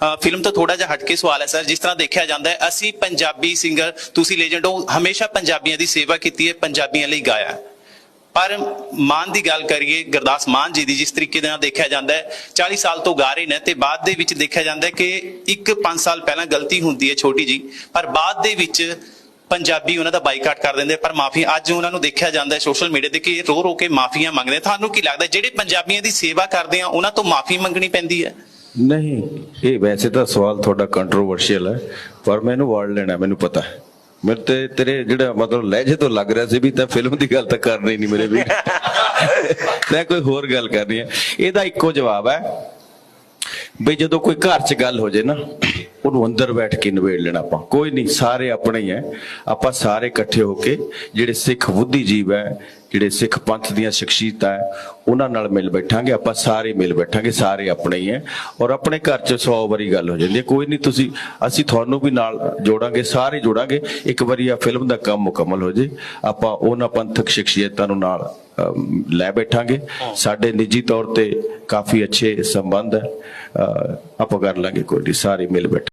Film ਤੋਂ ਥੋੜਾ ਜਿਹਾ ਹਟ ਕੇ ਸਵਾਲ ਹੈ, ਸਰ, ਜਿਸ ਤਰ੍ਹਾਂ ਦੇਖਿਆ ਜਾਂਦਾ ਹੈ, ਅਸੀਂ ਪੰਜਾਬੀ ਸਿੰਗਰ ਤੁਸੀਂ ਲੈਜੈਂਡ ਹੋ, ਹਮੇਸ਼ਾ ਪੰਜਾਬੀਆਂ ਦੀ ਸੇਵਾ ਕੀਤੀ ਹੈ, ਪੰਜਾਬੀਆਂ ਲਈ ਗਾਇਆ ਪਰ ਮਾਨ ਦੀ ਗੱਲ ਕਰੀਏ, ਗੁਰਦਾਸ ਮਾਨ ਜੀ ਦੀ, ਜਿਸ ਤਰੀਕੇ ਦੇ ਨਾਲ ਦੇਖਿਆ ਜਾਂਦਾ ਹੈ 40 ਸਾਲ ਤੋਂ ਗਾ ਰਹੇ ਨੇ, ਤੇ ਬਾਅਦ ਦੇ ਵਿੱਚ ਦੇਖਿਆ ਜਾਂਦਾ ਹੈ ਕਿ ਇੱਕ 5 ਸਾਲ ਪਹਿਲਾਂ ਗਲਤੀ ਹੁੰਦੀ ਹੈ ਛੋਟੀ ਜੀ ਪਰ ਬਾਅਦ ਦੇ ਵਿੱਚ ਪੰਜਾਬੀ ਉਹਨਾਂ ਦਾ ਬਾਈਕਾਟ ਕਰ ਦਿੰਦੇ ਪਰ ਮਾਫੀ, ਅੱਜ ਉਹਨਾਂ ਨੂੰ ਦੇਖਿਆ ਜਾਂਦਾ ਹੈ ਸੋਸ਼ਲ ਮੀਡੀਆ ਤੇ ਕਿ ਰੋ ਰੋ ਕੇ ਮਾਫੀਆਂ ਮੰਗਦੇ ਤੁਹਾਨੂੰ ਕੀ ਲੱਗਦਾ ਜਿਹੜੇ ਪੰਜਾਬੀਆਂ ਦੀ ਸੇਵਾ ਕਰਦੇ ਆ, ਉਹਨਾਂ ਤੋਂ ਮਾਫੀ ਮੰਗਣੀ ਪੈਂਦੀ ਹੈ? ਨਹੀਂ, ਇਹ ਵੈਸੇ ਤਾਂ ਸਵਾਲ ਤੁਹਾਡਾ ਕੰਟਰੋਵਰਸ਼ੀਅਲ ਹੈ, ਪਰ ਮੈਨੂੰ ਵਰਡ ਲੈਣਾ, ਮੈਨੂੰ ਪਤਾ ਹੈ। ਮੇਰੇ ਤੇ ਤੇਰੇ ਜਿਹੜਾ ਮਤਲਬ ਲਹਿਜੇ ਤੋਂ ਲੱਗ ਰਿਹਾ ਸੀ ਵੀ ਤਾਂ ਫਿਲਮ ਦੀ ਗੱਲ ਤਾਂ ਕਰਨੀ ਨਹੀਂ ਮੇਰੇ ਵੀ ਮੈਂ ਕੋਈ ਹੋਰ ਗੱਲ ਕਰਨੀ ਹੈ। ਇਹਦਾ ਇੱਕੋ ਜਵਾਬ ਹੈ ਵੀ ਜਦੋਂ ਕੋਈ ਘਰ 'ਚ ਗੱਲ ਹੋ ਜੇ ਨਾ ਉਹਨੂੰ ਅੰਦਰ ਬੈਠ ਕੇ ਨਿਬੇੜ ਲੈਣਾ ਆਪਾਂ। ਕੋਈ ਨਹੀਂ ਸਾਰੇ ਆਪਣੇ ਹੀ ਹੈ ਆਪਾਂ ਸਾਰੇ ਇਕੱਠੇ ਹੋ ਕੇ ਜਿਹੜੇ ਸਿੱਖ ਬੁੱਧੀਜੀਵ ਹੈ ਜਿਹੜੇ ਸਿੱਖ ਪੰਥ ਦੀਆਂ ਸ਼ਖਸੀਅਤਾਂ ਹੈ ਉਹਨਾਂ ਨਾਲ ਮਿਲ ਬੈਠਾਂਗੇ ਆਪਾਂ ਸਾਰੇ ਮਿਲ ਬੈਠਾਂਗੇ ਸਾਰੇ ਆਪਣੇ ਹੀ ਹੈ ਔਰ ਆਪਣੇ ਘਰ 'ਚ 100 ਵਾਰੀ ਗੱਲ ਹੋ ਜਾਂਦੀ ਹੈ ਕੋਈ ਨਹੀਂ ਤੁਸੀਂ ਅਸੀਂ ਤੁਹਾਨੂੰ ਵੀ ਨਾਲ ਜੋੜਾਂਗੇ ਸਾਰੇ ਜੋੜਾਂਗੇ ਇੱਕ ਵਾਰੀ ਆ ਫਿਲਮ ਦਾ ਕੰਮ ਮੁਕੰਮਲ ਹੋ ਜੇ ਆਪਾਂ ਉਹਨਾਂ ਪੰਥਕ ਸ਼ਖਸੀਅਤਾਂ ਨੂੰ ਨਾਲ ਲੈ ਬੈਠਾਂਗੇ। ਸਾਡੇ ਨਿੱਜੀ ਤੌਰ ਤੇ ਕਾਫੀ ਅੱਛੇ ਸੰਬੰਧ ਹੈ ਆਪਾਂ ਕਰ ਲਾਂਗੇ ਕੋਈ ਨਹੀਂ ਸਾਰੇ ਮਿਲ ਬੈਠ